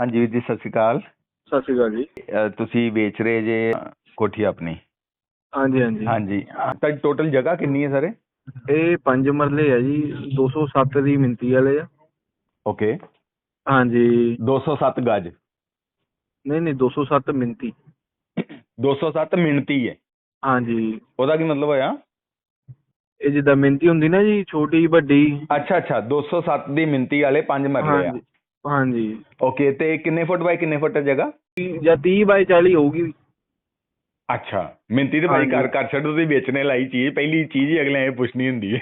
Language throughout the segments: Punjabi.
ਹਾਂਜੀ ਵੀਰ ਜੀ ਸਤਿ ਸ਼੍ਰੀ ਅਕਾਲ। ਸਤਿ ਸ਼੍ਰੀ ਅਕਾਲ ਜੀ। ਅਹ ਤੁਸੀਂ ਵੇਚ ਰਹੇ ਜੇ ਕੋਠੀ ਆਪਣੀ? ਹਾਂਜੀ ਹਾਂਜੀ। ਹਾਂਜੀ। ਤਾਂ ਟੋਟਲ ਜਗ੍ਹਾ ਕਿੰਨੀ ਹੈ ਸਰ ਇਹ? ਪੰਜ ਮਰਲੇ ਆ ਜੀ 207 ਦੀ ਮਿੰਤੀ ਵਾਲੇ ਆ। ਓਕੇ। ਹਾਂਜੀ। 207 ਗਜ? ਨਹੀਂ ਨਹੀਂ 207 ਮਿੰਤੀ। 207 ਮਿਣਤੀ ਹੈ? ਹਾਂਜੀ। ਉਹਦਾ ਕੀ ਮਤਲਬ ਹੋਇਆ? ਇਹ ਜਿੱਦਾਂ ਮਿੰਤੀ ਹੁੰਦੀ ਨਾ ਜੀ ਛੋਟੀ ਵੱਡੀ। ਅੱਛਾ ਅੱਛਾ। 207 ਦੀ ਮਿਣਤੀ ਵਾਲੇ ਪੰਜ ਮਰਲੇ ਆ। ਹਾਂਜੀ। ਹਾਂਜੀ। ਓਕੇ ਤੇ ਕਿੰਨੇ ਫੁੱਟ ਬਾਈ ਕਿੰਨੇ ਫੁੱਟ ਹੈ ਜਗ੍ਹਾ? ਤੀਹ- ਜਾਂ 30 ਬਾਈ 40 ਹੋਊਗੀ। ਅੱਛਾ ਮਿਣਤੀ ਤੇ ਭਾਈ ਹਾਂਜੀ। ਘਰ ਘਰ ਛੱਡੋ ਤੁਸੀਂ ਵੇਚਣੇ ਲਾਈ ਚੀਜ਼ ਪਹਿਲੀ ਚੀਜ਼ ਹੀ ਅਗਲੇ ਇਹ ਪੁੱਛਣੀ ਹੁੰਦੀ ਹੈ।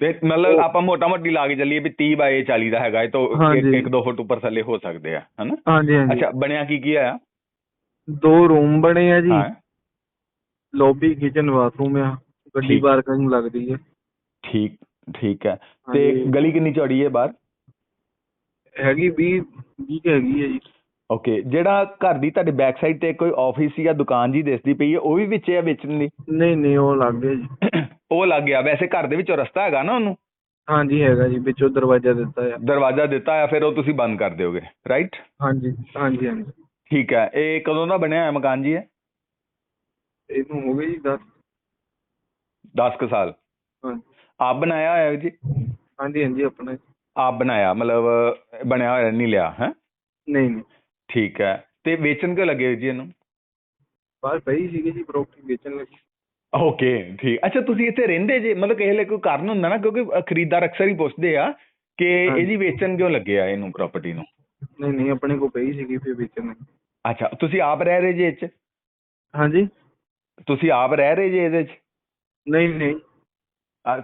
ਤੇ ਮਤਲਬ ਉਹ- ਆਪਾਂ ਮੋਟਾ ਮੋਟੀ ਲਾ ਕੇ ਚੱਲੀਏ ਵੀ 30 ਬਾਈ 40 ਦਾ ਹੈਗਾ ਇਹ ਤੋਂ ਹਾਂਜੀ। 1-2 ਫੁੱਟ ਉੱਪਰ ਥੱਲੇ ਹੋ ਸਕਦੇ ਆ ਹਨਾ? ਹਾਂਜੀ ਹਾਂਜੀ। ਅੱਛਾ ਬਣਿਆ ਕੀ ਕੀ ਆ ਦੋ ਰੂਮ ਬਣੇ ਆ ਜੀ। ਹਾਂ। ਲੌਬੀ ਕਿਚਨ ਬਾਥਰੂਮ ਆ। ਗੱਡੀ ਠੀਕ। ਪਾਰਕਿੰਗ ਲੱਗਦੀ ਹੈ। ਠੀਕ ਠੀਕ ਹੈ। ਤੇ ਹਾਂਜੀ। ਗਲੀ ਕਿੰਨੀ ਚੌੜੀ ਹੈ ਬਾਹਰ? ਹੈਗੀ 20 20 ਹੈਗੀ ਹੈ ਜੀ। ਓਕੇ ਜਿਹੜਾ ਘਰ ਦੀ ਤੁਹਾਡੇ ਬੈਕ ਸਾਈਡ ਤੇ ਕੋਈ ਆਫਿਸ ਜਾਂ ਦੁਕਾਨ ਜੀ ਦਿਸਦੀ ਪਈ ਹੈ ਉਹ ਵੀ ਵਿੱਚ ਹੈ ਵੇਚਣ ਦੀ ਨਹੀਂ ਨਹੀਂ ਉਹ ਲੱਗ ਗਿਆ ਜੀ। ਉਹ ਲੱਗ ਗਿਆ ਵੈਸੇ ਘਰ ਦੇ ਵਿੱਚੋਂ ਰਸਤਾ ਹੈਗਾ ਨਾ ਉਹਨੂੰ? ਹਾਂਜੀ ਹੈਗਾ ਜੀ ਵਿੱਚੋਂ ਦਰਵਾਜ਼ਾ ਦਿੱਤਾ ਆ। ਦਰਵਾਜ਼ਾ ਦਿੱਤਾ ਆ ਫਿਰ ਉਹ ਤੁਸੀਂ ਬੰਦ ਕਰ ਦਿਓਗੇ ਰਾਈਟ ਹਾਂਜੀ ਹਾਂਜੀ ਹਾਂਜੀ। ਠੀਕ ਹੈ ਇਹ ਕਦੋਂ ਦਾ ਬਣਿਆ ਹੋਇਆ ਮਕਾਨ ਜੀ ਹੈ ਇਹਨੂੰ ਹੋ ਗਏ ਜੀ 10 10 ਕੁ ਸਾਲ। ਹਾਂ ਆਪ ਬਣਾਇਆ ਹੋਇਆ ਜੀ? ਹਾਂਜੀ ਹਾਂਜੀ ਆਪਣਾ ਆਪ ਬਣਾਇਆ ਮਤਲਬ ਬਣਿਆ ਹੋਇਆ ਨਹੀਂ ਲਿਆ ਹੈ? ਨਹੀਂ ਨਹੀਂ। ਠੀਕ ਹੈ। ਤੇ ਵੇਚਣ ਕਿਉਂ ਲੱਗੇ ਜੀ ਇਹਨੂੰ? ਬਾਹਰ ਪਈ ਸੀਗੀ ਜੀ ਪ੍ਰਾਪਰਟੀ ਵੇਚਣ ਲੱਗੀ। ਓਕੇ ਠੀਕ। ਅੱਛਾ ਤੁਸੀਂ ਇੱਥੇ ਰਹਿੰਦੇ ਜੇ ਮਤਲਬ ਕਿਸੇ ਲਈ ਕੋਈ ਕਾਰਨ ਹੁੰਦਾ ਨਾ ਕਿਉਂਕਿ ਖਰੀਦਦਾਰ ਅਕਸਰ ਹੀ ਪੁੱਛਦੇ ਆ ਕਿ ਹਾਂਜੀ। ਇਹ ਜੀ ਵੇਚਣ ਕਿਉਂ ਲੱਗੇ ਆ ਇਹਨੂੰ ਪ੍ਰਾਪਰਟੀ ਨੂੰ? ਨਹੀਂ ਨਹੀਂ ਆਪਣੇ ਕੋਲ ਪਈ ਸੀਗੀ ਫਿਰ ਵੇਚਣ ਲੱਗੀ। ਅੱਛਾ ਤੁਸੀਂ ਆਪ ਰਹਿ ਰਹੇ ਜੇ ਇਹ ਚ? ਹਾਂਜੀ। ਤੁਸੀਂ ਆਪ ਰਹਿ ਰਹੇ ਜੇ ਇਹਦੇ ਚ? ਨਹੀਂ ਨਹੀਂ।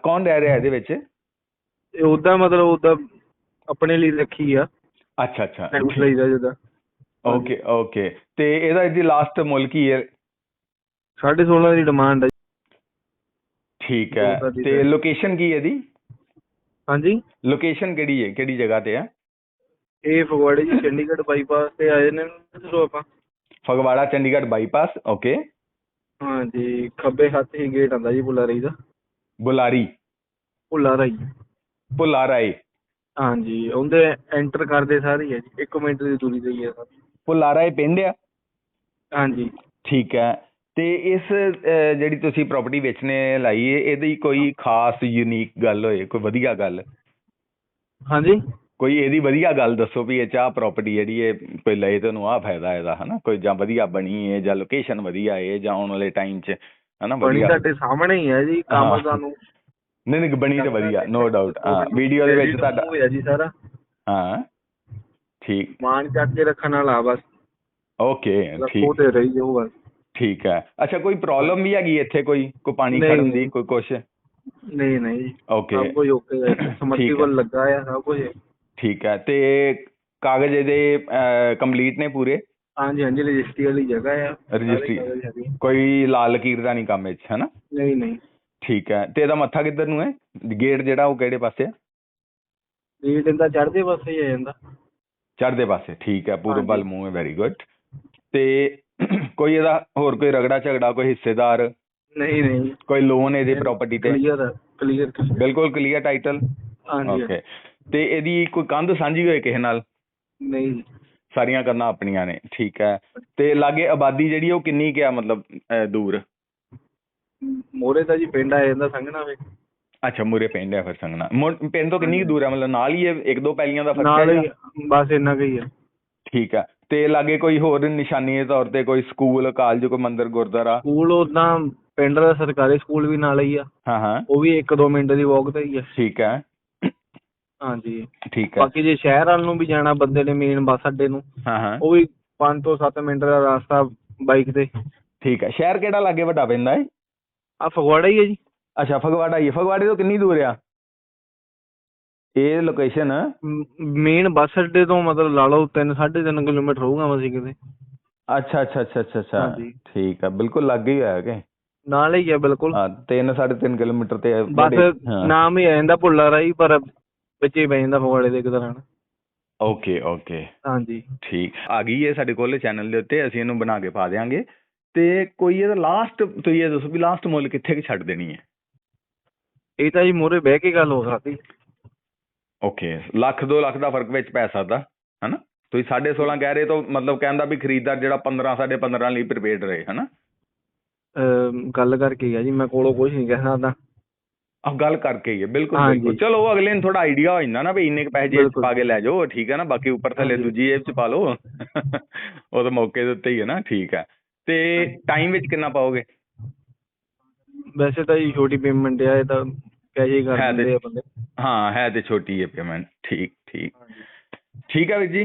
ਕੌਣ ਰਹਿ ਰਿਹਾ ਇਹਦੇ ਵਿੱਚ? ਇਹ ਉਦਾਂ ਮਤਲਬ ਉਦਾਂ ਆਪਣੇ ਲਈ ਰੱਖੀ ਆ। ਅੱਛਾ ਅੱਛਾ ਰੈਂਟ ਲਈ ਦਾ ਜਿੱਦਾਂ। Okay okay. ਤੇ ਇਹਦਾ ਇਹਦੀ ਲਾਸਟ ਮੁੱਲ ਕੀ ਹੈ? 16.5 ਦੀ ਡਿਮਾਂਡ ਹੈ ਠੀਕ ਹੈ। ਦੋ ਤੇ। ਲੋਕੇਸ਼ਨ ਕੀ ਹੈ ਇਹਦੀ? ਹਾਂਜੀ? ਲੋਕੇਸ਼ਨ ਕਿਹੜੀ ਹੈ? ਕਿਹੜੀ ਜਗ੍ਹਾ ਤੇ ਹੈ ਇਹ ਫਗਵਾੜੇ ਜੀ ਚੰਡੀਗੜ੍ਹ ਬਾਈਪਾਸ ਤੇ ਆਏ ਨੇ। ਚਲੋ ਆਪਾਂ। Phagwara Chandigarh bypass okay. ਹਾਂਜੀ ਖੱਬੇ ਹੱਥ ਹੀ ਗੇਟ ਆਂਦਾ ਜੀ ਬੁਲਾਰੀ ਦਾ। ਬੁਲਾਰੀ। ਬੁਲਾਰਾ ਪੁਲਾਰਾਈ ਹਾਂਜੀ ਉਹਦੇ ਐਂਟਰ ਕਰਦੇ ਸਾਰੇ ਹੀ ਹੈ ਜੀ। 1 ਮਿੰਟ ਦੀ ਦੂਰੀ ਤੇ ਹੀ ਹੈ ਸਰ। ਪੁਲਾਰਾਈ ਪਿੰਡ ਆ? ਹਾਂਜੀ। ਠੀਕ ਹੈ ਤੇ ਇਸ ਅਹ, ਜਿਹੜੀ ਤੁਸੀਂ ਪ੍ਰਾਪਰਟੀ ਵੇਚਣੇ ਲਾਈ ਹੈ ਇਹਦੀ ਕੋਈ ਖਾਸ ਯੂਨੀਕ ਗੱਲ ਹੋਏ? ਕੋਈ ਵਧੀਆ ਗੱਲ? ਹਾਂਜੀ। ਕੋਈ ਇਹਦੀ ਵਧੀਆ ਗੱਲ ਦੱਸੋ ਵੀ ਇਹ ਚਾਹ ਪ੍ਰਾਪਰਟੀ ਜਿਹੜੀ ਹੈ ਕੋਈ ਲਏ ਤੇ ਉਹਨੂੰ ਆਹ ਫਾਇਦਾ ਇਹਦਾ ਹਨਾ? ਕੋਈ ਜਾਂ ਵਧੀਆ ਬਣੀ ਹੈ ਜਾਂ ਲੋਕੇਸ਼ਨ ਵਧੀਆ ਹੈ ਜਾਂ ਆਉਣ ਵਾਲੇ ਟਾਈਮ 'ਚ ਹਨਾ? ਬਣੀ ਵਧੀਆ ਤੁਹਾਡੇ ਸਾਹਮਣੇ ਹੀ ਹੈ ਜੀ ਕੰਮ। ਤੁਹਾਨੂੰ ਨਹੀਂ ਨਹੀਂ ਬਣੀ ਤੇ ਵਧੀਆ ਨੋ ਡਾਊਟ ਹਾਂ ਵੀਡੀਓ ਦੇ ਵਿੱਚ ਤੁਹਾਡਾ ਹੋਇਆ ਜੀ ਸਾਰਾ। ਹਾਂ ਠੀਕ। ਮਾਨ ਚੱਕ ਕੇ ਰੱਖਣ ਵਾਲਾ ਬਸ। ਓਕੇ ਠੀਕ। ਤੇ ਰਹੀ ਜਾਓ ਬਸ। ਠੀਕ ਹੈ। ਅੱਛਾ ਕੋਈ ਪ੍ਰੋਬਲਮ ਵੀ ਹੈਗੀ ਇੱਥੇ ਕੋਈ ਕੋਈ ਪਾਣੀ ਖੜਨ ਦੀ। ਕੋਈ ਕੁਛ? ਨਹੀਂ ਨਹੀਂ। ਓਕੇ ਸਭ ਕੁਝ ਓਕੇ ਹੈ। ਸਮਰਸੀਬਲ ਲੱਗਾ ਆ ਸਭ ਕੁਝ। ਠੀਕ ਹੈ ਤੇ ਕਾਗਜ਼ ਇਹਦੇ ਕੰਪਲੀਟ ਨੇ ਪੂਰੇ? ਹਾਂਜੀ ਹਾਂਜੀ ਰਜਿਸਟਰੀ ਵਾਲੀ ਜਗ੍ਹਾ ਆ। ਰਜਿਸਟਰੀ। ਕੋਈ ਲਾਲ ਲਕੀਰ ਦਾ ਨਹੀਂ ਕੰਮ ਵਿੱਚ ਹੈਨਾ? ਨਹੀਂ ਨਹੀਂ। ਠੀਕ ਹੈ। ਤੇ ਇਹਦਾ ਮੱਥਾ ਕਿੱਧਰ ਨੂੰ ਹੈ? ਗੇਟ ਜਿਹੜਾ ਉਹ ਕਿਹੜੇ ਪਾਸੇ ਹੈ? ਰੇਟ ਇਹਦਾ ਚੜ੍ਹਦੇ ਪਾਸੇ ਹੀ ਆ ਜਾਂਦਾ। ਚੜ੍ਹਦੇ ਪਾਸੇ ਠੀਕ ਹੈ। ਪੂਰਬ ਵੱਲ। ਮੂੰਹ ਹੈ ਵੈਰੀ ਗੁੱਡ ਤੇ ਕੋਈ ਇਹਦਾ ਹੋਰ ਕੋਈ ਰਗੜਾ ਝਗੜਾ ਕੋਈ ਹਿੱਸੇਦਾਰ? ਨਹੀਂ ਨਹੀਂ। ਕੋਈ ਲੋਨ ਇਹਦੇ ਪ੍ਰਾਪਰਟੀ ਤੇ? ਕਲੀਅਰ ਕਲੀਅਰ ਬਿਲਕੁਲ ਕਲੀਅਰ ਟਾਈਟਲ ਹਾਂਜੀ। ਓਕੇ ਤੇ ਇਹਦੀ ਕੋਈ ਕੰਧ ਸਾਂਝੀ ਹੋਏ ਕਿਸੇ ਨਾਲ? ਨਹੀਂ। ਸਾਰੀਆਂ ਕੰਧਾਂ ਆਪਣੀਆਂ ਨੇ ਠੀਕ ਹੈ। ਤੇ ਲਾਗੇ ਆਬਾਦੀ ਜਿਹੜੀ ਉਹ ਕਿੰਨੀ ਕੁ ਆ ਮਤਲਬ ਦੂਰ? ਮੋਰੇ ਦਾ ਜੀ ਪਿੰਡ ਆ ਜਾਂਦਾ ਸੰਘਣਾ ਵੇ। ਅੱਛਾ ਮੂਰੇ ਪਿੰਡ ਹੈ ਫਿਰ ਸੰਗਣਾ ਪਿੰਡ ਤੋਂ ਕਿੰਨੀ ਕੁ ਦੂਰ ਹੈ ਮਤਲਬ ਨਾਲ ਹੀ ਹੈ ਇੱਕ ਦੋ ਪੈਲੀਆਂ ਦਾ ਫ਼ਰਕ ਨਾਲ ਹੈ ਬਸ ਇੰਨਾ ਕੁ ਹੀ ਆ। ਠੀਕ ਹੈ ਤੇ ਲਾਗੇ ਕੋਈ ਹੋਰ ਨਿਸ਼ਾਨੀ ਦੇ ਤੌਰ ਤੇ ਕੋਈ ਸਕੂਲ ਕਾਲਜ ਕੋਈ ਮੰਦਿਰ ਗੁਰਦੁਆਰਾ? ਸਕੂਲ ਉਦਾਂ ਪਿੰਡ ਦਾ ਸਰਕਾਰੀ ਸਕੂਲ ਵੀ ਨਾਲ ਹੀ ਆ। ਹਾਂ ਹਾਂ। ਉਹ ਵੀ 1-2 ਮਿੰਟ ਦੀ ਵਾਕ ਤੇ ਹੀ ਆ। ਠੀਕ ਹੈ ਹਾਂਜੀ। ਠੀਕ ਹੈ ਬਾਕੀ ਜੇ ਸ਼ਹਿਰ ਵੱਲ ਨੂੰ ਵੀ ਜਾਣਾ ਬੰਦੇ ਨੇ ਮੇਨ ਬੱਸ ਅੱਡੇ ਨੂੰ ਹਾਂ ਹਾਂ। ਉਹ ਵੀ 5 ਤੋਂ 7 ਮਿੰਟ ਦਾ ਰਸਤਾ ਬਾਈਕ ਤੇ। ਠੀਕ ਹੈ ਸ਼ਹਿਰ ਕਿਹੜਾ ਲਾਗੇ ਵੱਡਾ ਪੈਂਦਾ ਹੈ ਆ ਫਗਵਾੜਾ ਹੀ ਹੈ ਜੀ। ਅੱਛਾ ਫਗਵਾੜਾ ਹੀ ਹੈ। ਫਗਵਾੜੇ ਤੋਂ ਕਿੰਨੀ ਦੂਰ ਆ? ਇਹ ਲੋਕੇਸ਼ਨ ਮੇਨ ਬੱਸ ਅੱਡੇ ਤੋਂ ਮਤਲਬ ਲਾ ਲਓ 3 3.5 ਕਿਲੋਮੀਟਰ ਹੋਊਗਾ ਮਸੀਂ ਕਿਤੇ। ਅੱਛਾ ਅੱਛਾ ਅੱਛਾ ਅੱਛਾ ਅੱਛਾ। ਠੀਕ ਹੈ ਬਿਲਕੁਲ ਲਾਗੇ ਹੀ ਹੋਇਆ ਕਿ? ਨਾਲ ਹੀ ਹੈ ਬਿਲਕੁਲ। ਹਾਂ 3 3.5 ਕਿਲੋਮੀਟਰ ਤੇ ਬਸ। ਨਾਮ ਹੀ ਆ ਜਾਂਦਾ ਭੁੱਲਾ ਰਾਈ ਪਰ ਵਿੱਚ ਪੈ ਜਾਂਦਾ ਫਗਵਾੜੇ ਦੇ ਇੱਕ ਤਰ੍ਹਾਂ ਓਕੇ ਓਕੇ। ਹਾਂਜੀ। ਠੀਕ। ਆ ਗਈ ਹੈ ਸਾਡੇ ਕੋਲ ਚੈਨਲ ਦੇ ਉੱਤੇ ਅਸੀਂ ਇਹਨੂੰ ਬਣਾ ਕੇ ਪਾ ਦੇਵਾਂਗੇ ਤੇ ਕੋਈ ਇਹਦਾ ਲਾਸਟ ਤੁਸੀਂ ਇਹ ਦੱਸੋ ਵੀ ਲਾਸਟ ਮੁੱਲ ਕਿੱਥੇ ਕਿ ਛੱਡ ਦੇਣੀ ਹੈ? ਇਹ ਤਾਂ ਜੀ ਮੂਹਰੇ ਬਹਿ ਕੇ ਗੱਲ ਹੋ ਸਕਦੀ। ਓਕੇ ਲੱਖ 2 ਲੱਖ ਦਾ ਫ਼ਰਕ ਵਿੱਚ ਪੈ ਸਕਦਾ ਤੁਸੀਂ 16.5 ਕਹਿ ਰਹੇ ਤਾਂ ਮਤਲਬ ਕਹਿੰਦਾ ਵੀ ਖਰੀਦਦਾਰ ਜਿਹੜਾ 15 15.5 ਲਈ ਪ੍ਰੀਪੇਡ ਰਹੇ ਹਨਾ? ਗੱਲ ਕਰਕੇ ਗਿਆ ਜੀ ਮੈਂ ਕੋਲੋਂ ਕੁਝ ਨਹੀਂ ਕਹਿ ਸਕਦਾ। ਆ ਗੱਲ ਕਰਕੇ ਹੀ ਹੈ ਬਿਲਕੁਲ। ਬਿਲਕੁਲ। ਚਲੋ ਉਹ ਅਗਲੇ ਨੂੰ ਥੋੜਾ ਆਈਡੀਆ ਹੋ ਜਾਂਦਾ ਨਾ ਵੀ ਇੰਨੇ ਕੁ ਪੈਸੇ ਜੇਬ 'ਚ। ਪਾ ਕੇ ਲੈ ਜਾਓ ਠੀਕ ਹੈ ਨਾ ਬਾਕੀ ਉੱਪਰ ਥੱਲੇ। ਦੂਜੀ ਜੇਬ 'ਚ ਪਾ ਲਓ। ਉਹ ਤਾਂ ਮੌਕੇ ਦੇ ਉੱਤੇ ਹੀ ਹੈ ਨਾ ਠੀਕ ਹੈ ਤੇ ਟਾਈਮ ਵਿੱਚ ਕਿੰਨਾ ਪਾਓਗੇ? ਵੈਸੇ ਤਾਂ ਜੀ ਛੋਟੀ ਪੇਮੈਂਟ ਆ ਇਹ ਤਾਂ ਕੈਸ਼ ਹੀ ਕਰ ਹੈ ਤੇ- ਦਿੰਦੇ ਆ ਬੰਦੇ। ਹਾਂ ਹੈ ਤੇ ਛੋਟੀ ਹੈ ਪੇਮੈਂਟ ਠੀਕ ਠੀਕ। ਠੀਕ ਹੈ ਵੀਰ ਜੀ।